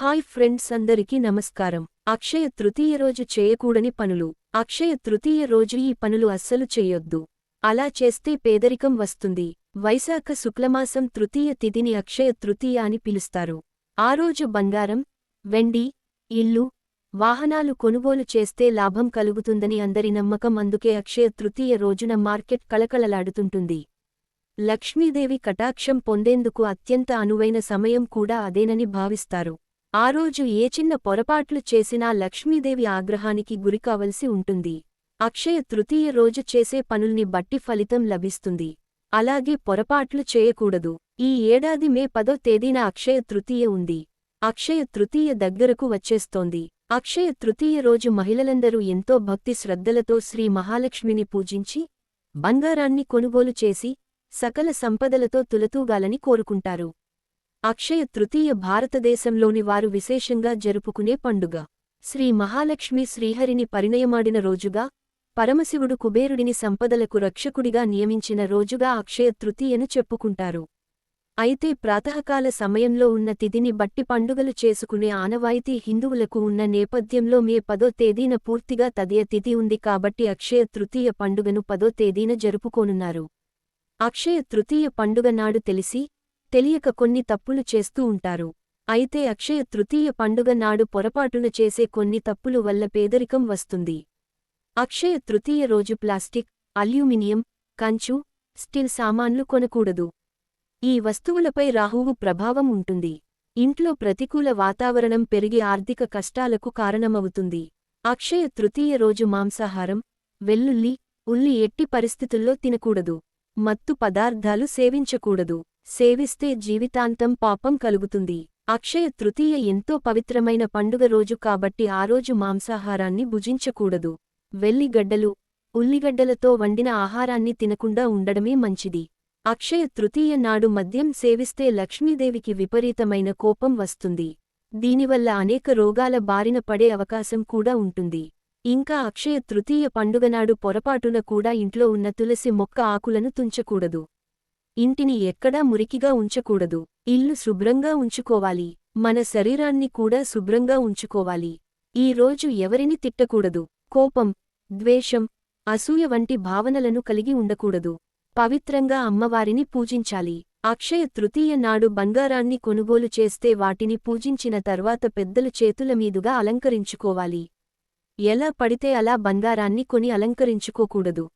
Hi friends అందరికీ నమస్కారం. అక్షయ తృతీయ రోజు చేయకూడని పనులు. అక్షయ తృతీయ రోజు ఈ పనులు అస్సలు చేయొద్దు. అలా చేస్తే పేదరికం వస్తుంది. వైశాఖ శుక్లమాసం తృతీయ తిథిని అక్షయ తృతీయ అని పిలుస్తారు. ఆ రోజు బంగారం వెండి ఇల్లు వాహనాలు కొనుగోలు చేస్తే లాభం కలుగుతుందని అందరి నమ్మకం అందుకే అక్షయ తృతీయ రోజున మార్కెట్ కళకళలాడుతుంటుంది. లక్ష్మీదేవి కటాక్షం పొందేందుకు అత్యంత అనువైన సమయం కూడా అదేనని భావిస్తారు. ఆ రోజు ఏ చిన్న పొరపాట్లు చేసినా లక్ష్మీదేవి ఆగ్రహానికి గురికావలసి ఉంటుంది. అక్షయ తృతీయ రోజు చేసే పనుల్ని బట్టి ఫలితం లభిస్తుంది. అలాగే పొరపాట్లు చేయకూడదు. ఈ ఏడాది మే పదో తేదీన అక్షయ తృతీయ ఉంది. అక్షయ తృతీయ దగ్గరకు వచ్చేస్తోంది. అక్షయ తృతీయ రోజు మహిళలందరూ ఎంతో భక్తి శ్రద్ధలతో శ్రీ మహాలక్ష్మిని పూజించి బంగారాన్ని కొనుగోలు చేసి సకల సంపదలతో తులతూగాలని కోరుకుంటారు. అక్షయ తృతీయ భారతదేశంలోని వారు విశేషంగా జరుపుకునే పండుగ. శ్రీ మహాలక్ష్మి శ్రీహరిని పరిణయమాడిన రోజుగా పరమశివుడు కుబేరుడిని సంపదలకు రక్షకుడిగా నియమించిన రోజుగా అక్షయ తృతీయను చెప్పుకుంటారు. అయితే ప్రాతకాల సమయంలో ఉన్న తిథిని బట్టి పండుగలు చేసుకునే ఆనవాయితీ హిందువులకు ఉన్న నేపథ్యంలో మే పదో తేదీన పూర్తిగా తదే తిథి ఉంది కాబట్టి అక్షయ తృతీయ పండుగను పదో తేదీన జరుపుకోనున్నారు. అక్షయ తృతీయ పండుగ నాడు తెలిసి తెలియక కొన్ని తప్పులు చేస్తూ ఉంటారు. అయితే అక్షయ తృతీయ పండుగ నాడు పొరపాటున చేసే కొన్ని తప్పులు వల్ల పేదరికం వస్తుంది. అక్షయ తృతీయ రోజు ప్లాస్టిక్ అల్యూమినియం కంచు స్టీల్ సామాన్లు కొనకూడదు. ఈ వస్తువులపై రాహువు ప్రభావం ఉంటుంది. ఇంట్లో ప్రతికూల వాతావరణం పెరిగి ఆర్థిక కష్టాలకు కారణమవుతుంది. అక్షయ తృతీయ రోజు మాంసాహారం వెల్లుల్లి ఉల్లి ఎట్టి పరిస్థితుల్లో తినకూడదు. మత్తు పదార్థాలు సేవించకూడదు. సేవిస్తే జీవితాంతం పాపం కలుగుతుంది. అక్షయ తృతీయ ఎంతో పవిత్రమైన పండుగ రోజు కాబట్టి ఆ రోజు మాంసాహారాన్ని భుజించకూడదు. వెల్లిగడ్డలు ఉల్లిగడ్డలతో వండిన ఆహారాన్ని తినకుండా ఉండడమే మంచిది. అక్షయ తృతీయ నాడు మద్యం సేవిస్తే లక్ష్మీదేవికి విపరీతమైన కోపం వస్తుంది. దీనివల్ల అనేక రోగాల బారిన పడే అవకాశం కూడా ఉంటుంది. ఇంకా అక్షయ తృతీయ పండుగనాడు పొరపాటున కూడా ఇంట్లో ఉన్న తులసి మొక్క ఆకులను తుంచకూడదు. ఇంటిని ఎక్కడా మురికిగా ఉంచకూడదు. ఇల్లు శుభ్రంగా ఉంచుకోవాలి. మన శరీరాన్ని కూడా శుభ్రంగా ఉంచుకోవాలి. ఈ రోజు ఎవరిని తిట్టకూడదు? కోపం ద్వేషం అసూయ వంటి భావనలను కలిగి ఉండకూడదు. పవిత్రంగా అమ్మవారిని పూజించాలి. అక్షయ తృతీయ నాడు బంగారాన్ని కొనుగోలు చేస్తే వాటిని పూజించిన తర్వాత పెద్దల చేతుల మీదుగా అలంకరించుకోవాలి. ఎలా పడితే అలా బంగారాన్ని కొని అలంకరించుకోకూడదు.